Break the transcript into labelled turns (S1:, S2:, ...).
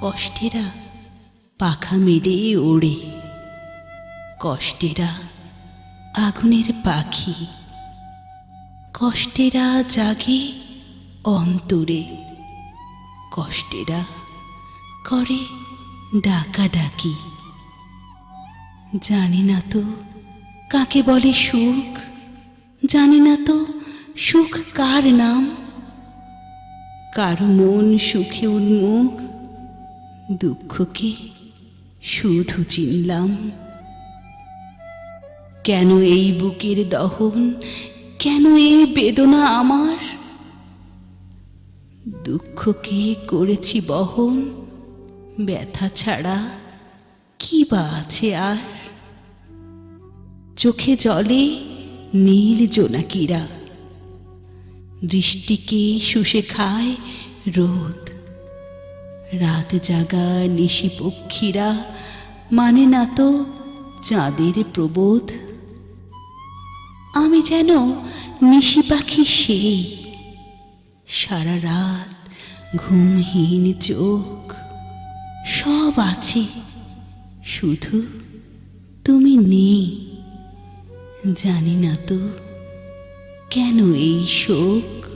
S1: কষ্টেরা পাখা মেলে ওড়ে। কষ্টেরা আগুনের পাখি। কষ্টেরা জাগে অন্তরে। কষ্টেরা করে ডাকাডাকি। জানি না তো কাকে বলে সুখ? জানি না তো সুখ কার নাম? কারও মন সুখে উন্মুখ? দুঃখকে শুধু চিনলাম। কেন এই বুকের দহন? কেন এই বেদনা আমার? দুঃখকে করেছি বহন। ব্যথা ছাড়া কি বা আছে আর? চোখে জলে নীল জোনাকিরা। দৃষ্টিকে শুষে খায় রোদ। রাত জাগা নিশি পক্ষীরা মানে না তো চাঁদের প্রবোধ? আমি যেন নিশি পাখি সেই, সারা রাত ঘুমহীন চোখ। সব আছে, শুধু তুমি নেই, জানি না তো কেন এই শোক?